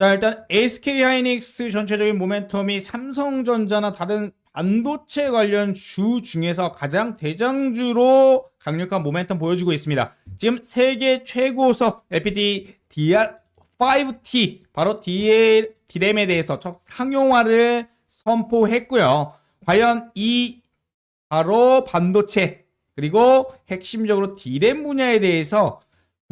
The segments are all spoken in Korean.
자, 일단 SK 하이닉스 전체적인 모멘텀이 삼성전자나 다른 반도체 관련 주 중에서 가장 대장주로 강력한 모멘텀 보여주고 있습니다. 지금 세계 최고속 LPD DR5T 바로 DL 디램에 대해서 첫 상용화를 선포했고요. 과연 이 바로 반도체 그리고 핵심적으로 디램 분야에 대해서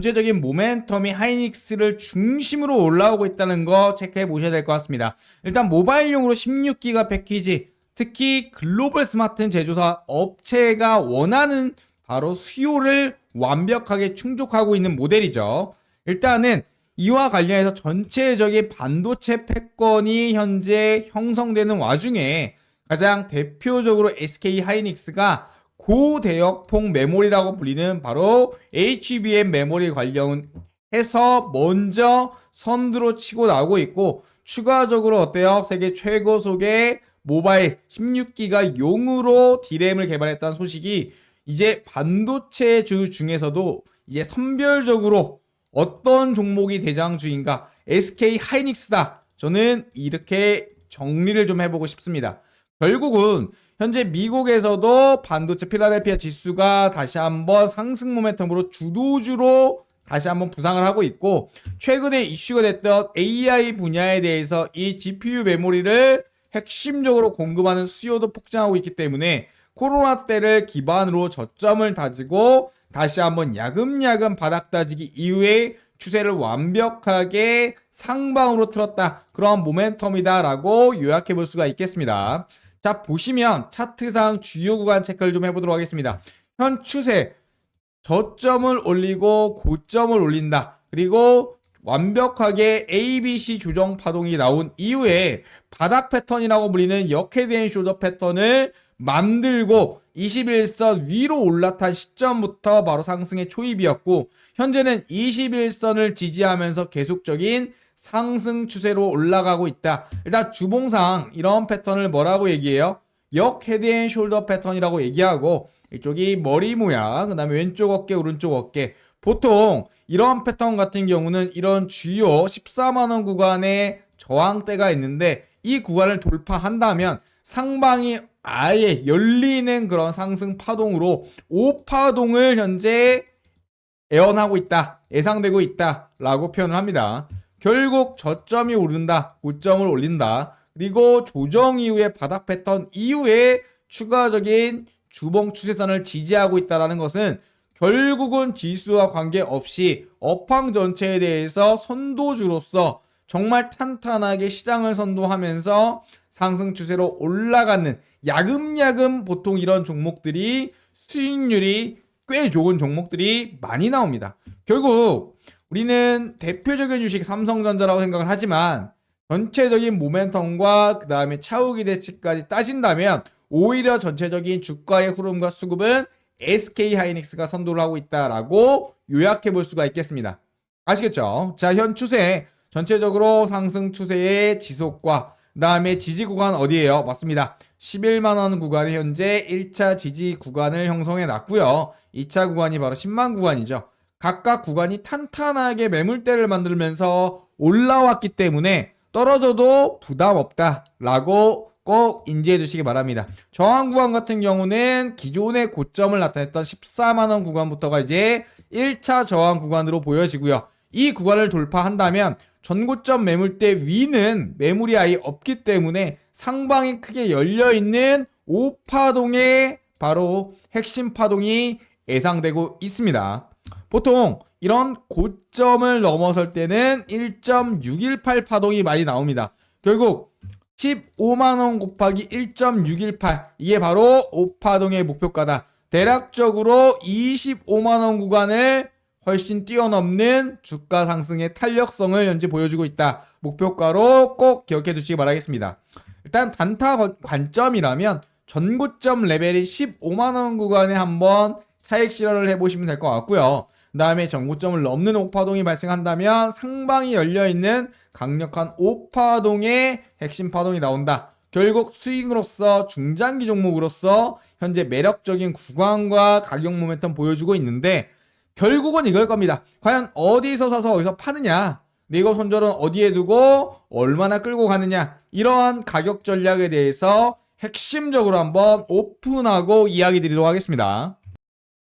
전체적인 모멘텀이 하이닉스를 중심으로 올라오고 있다는 거 체크해 보셔야 될 것 같습니다. 일단 모바일용으로 16기가 패키지, 특히 글로벌 스마트 제조사 업체가 원하는 바로 수요를 완벽하게 충족하고 있는 모델이죠. 일단은 이와 관련해서 전체적인 반도체 패권이 현재 형성되는 와중에 가장 대표적으로 SK 하이닉스가 고대역폭 메모리라고 불리는 바로 HBM 메모리 관련해서 먼저 선두로 치고 나오고 있고 추가적으로 어때요? 세계 최고 속의 모바일 16기가 용으로 D램을 개발했다는 소식이 이제 반도체 주 중에서도 이제 선별적으로 어떤 종목이 대장주인가 SK 하이닉스다. 저는 이렇게 정리를 좀 해보고 싶습니다. 결국은 현재 미국에서도 반도체 필라델피아 지수가 다시 한번 상승 모멘텀으로 주도주로 다시 한번 부상을 하고 있고 최근에 이슈가 됐던 AI 분야에 대해서 이 GPU 메모리를 핵심적으로 공급하는 수요도 폭증하고 있기 때문에 코로나 때를 기반으로 저점을 다지고 다시 한번 야금야금 바닥 다지기 이후에 추세를 완벽하게 상방으로 틀었다. 그런 모멘텀이다라고 요약해 볼 수가 있겠습니다. 자, 보시면 차트상 주요 구간 체크를 좀 해보도록 하겠습니다. 현 추세, 저점을 올리고 고점을 올린다. 그리고 완벽하게 ABC 조정 파동이 나온 이후에 바닥 패턴이라고 불리는 역헤드앤 쇼더 패턴을 만들고 21선 위로 올라탄 시점부터 바로 상승의 초입이었고 현재는 21선을 지지하면서 계속적인 상승 추세로 올라가고 있다. 일단 주봉상 이런 패턴을 뭐라고 얘기해요? 역 헤드 앤 숄더 패턴이라고 얘기하고 이쪽이 머리 모양, 그 다음에 왼쪽 어깨, 오른쪽 어깨. 보통 이런 패턴 같은 경우는 이런 주요 14만 원 구간의 저항대가 있는데 이 구간을 돌파한다면 상방이 아예 열리는 그런 상승 파동으로 5파동을 현재 애원하고 있다, 예상되고 있다 라고 표현을 합니다. 결국 저점이 오른다, 고점을 올린다. 그리고 조정 이후에 바닥 패턴 이후에 추가적인 주봉 추세선을 지지하고 있다라는 것은 결국은 지수와 관계없이 업황 전체에 대해서 선도주로서 정말 탄탄하게 시장을 선도하면서 상승 추세로 올라가는 야금야금 보통 이런 종목들이 수익률이 꽤 좋은 종목들이 많이 나옵니다. 결국 우리는 대표적인 주식 삼성전자라고 생각을 하지만 전체적인 모멘텀과 그 다음에 차후 기대치까지 따진다면 오히려 전체적인 주가의 흐름과 수급은 SK 하이닉스가 선도를 하고 있다라고 요약해 볼 수가 있겠습니다. 아시겠죠? 자, 현 추세 전체적으로 상승 추세의 지속과 그다음에 지지 구간 어디예요? 맞습니다. 11만 원 구간이 현재 1차 지지 구간을 형성해 놨고요. 2차 구간이 바로 10만 구간이죠. 각각 구간이 탄탄하게 매물대를 만들면서 올라왔기 때문에 떨어져도 부담 없다라고 꼭 인지해 주시기 바랍니다. 저항 구간 같은 경우는 기존의 고점을 나타냈던 14만 원 구간부터가 이제 1차 저항 구간으로 보여지고요. 이 구간을 돌파한다면 전고점 매물대 위는 매물이 아예 없기 때문에 상방이 크게 열려 있는 5파동의 바로 핵심 파동이 예상되고 있습니다. 보통 이런 고점을 넘어설 때는 1.618 파동이 많이 나옵니다. 결국 15만원 곱하기 1.618 이게 바로 5파동의 목표가다. 대략적으로 25만원 구간을 훨씬 뛰어넘는 주가 상승의 탄력성을 현재 보여주고 있다. 목표가로 꼭 기억해 두시기 바라겠습니다. 일단 단타 관점이라면 전고점 레벨이 15만원 구간에 한번 차익 실현을 해보시면 될 것 같고요. 그 다음에 전고점을 넘는 오파동이 발생한다면 상방이 열려있는 강력한 오파동의 핵심 파동이 나온다. 결국 수익으로서 중장기 종목으로서 현재 매력적인 구간과 가격 모멘텀 보여주고 있는데 결국은 이걸 겁니다. 과연 어디서 사서 어디서 파느냐? 네이버 손절은 어디에 두고 얼마나 끌고 가느냐 이러한 가격 전략에 대해서 핵심적으로 한번 오픈하고 이야기 드리도록 하겠습니다.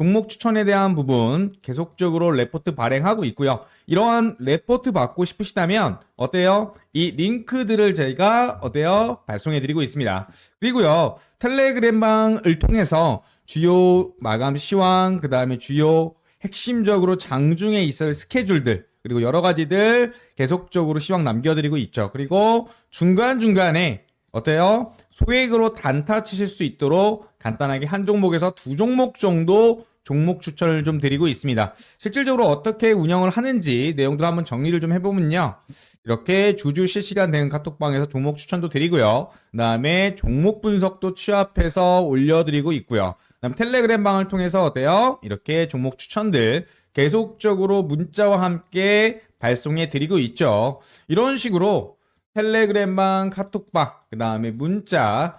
종목 추천에 대한 부분 계속적으로 레포트 발행하고 있고요. 이러한 레포트 받고 싶으시다면 어때요? 이 링크들을 저희가 어때요? 발송해 드리고 있습니다. 그리고요. 텔레그램방을 통해서 주요 마감 시황, 그 다음에 주요 핵심적으로 장중에 있을 스케줄들, 그리고 여러 가지들 계속적으로 시황 남겨드리고 있죠. 그리고 중간중간에 어때요? 소액으로 단타 치실 수 있도록 간단하게 한 종목에서 두 종목 정도 종목 추천을 좀 드리고 있습니다. 실질적으로 어떻게 운영을 하는지 내용들 한번 정리를 좀 해보면요. 이렇게 주주 실시간 대응 카톡방에서 종목 추천도 드리고요. 그 다음에 종목 분석도 취합해서 올려드리고 있고요. 그 다음 텔레그램 방을 통해서 어때요? 이렇게 종목 추천들 계속적으로 문자와 함께 발송해 드리고 있죠. 이런 식으로 텔레그램 방, 카톡방, 그 다음에 문자,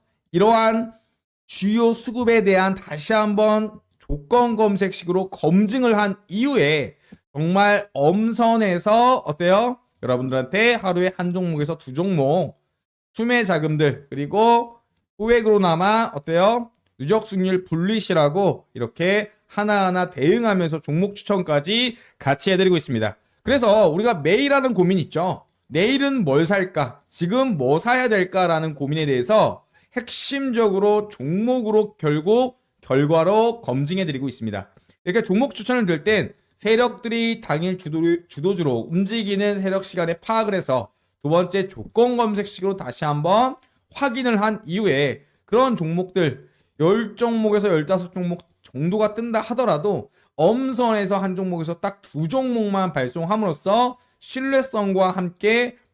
이러한 주요 수급에 대한 다시 한번 조건 검색식으로 검증을 한 이후에 정말 엄선해서 어때요? 여러분들한테 하루에 한 종목에서 두 종목 추매 자금들 그리고 소액으로나마 어때요? 누적 수익률 분리시라고 이렇게 하나하나 대응하면서 종목 추천까지 같이 해드리고 있습니다. 그래서 우리가 매일 하는 고민 있죠. 내일은 뭘 살까? 지금 뭐 사야 될까라는 고민에 대해서 핵심적으로 종목으로 결국 결과로 검증해 드리고 있습니다. 이렇게 종목 추천을 들땐 세력들이 당일 주도, 주도 주로 움직이는 세력 시간에 파악을 해서 두 번째 조건 검색식으로 다시 한번 확인을 한 이후에 그런 종목들 10종목에서 15종목 정도가 뜬다 하더라도 엄선해서 한 종목에서 딱 두 종목만 발송함으로써 신뢰성과 함께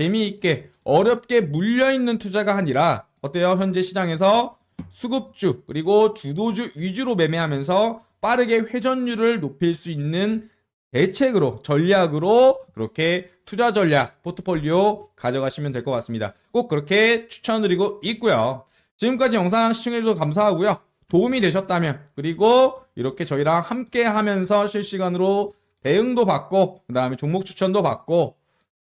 재미있게 어렵게 물려있는 투자가 아니라 어때요? 현재 시장에서 수급주 그리고 주도주 위주로 매매하면서 빠르게 회전율을 높일 수 있는 대책으로 전략으로 그렇게 투자 전략 포트폴리오 가져가시면 될 것 같습니다. 꼭 그렇게 추천드리고 있고요. 지금까지 영상 시청해주셔서 감사하고요. 도움이 되셨다면 그리고 이렇게 저희랑 함께 하면서 실시간으로 대응도 받고 그 다음에 종목 추천도 받고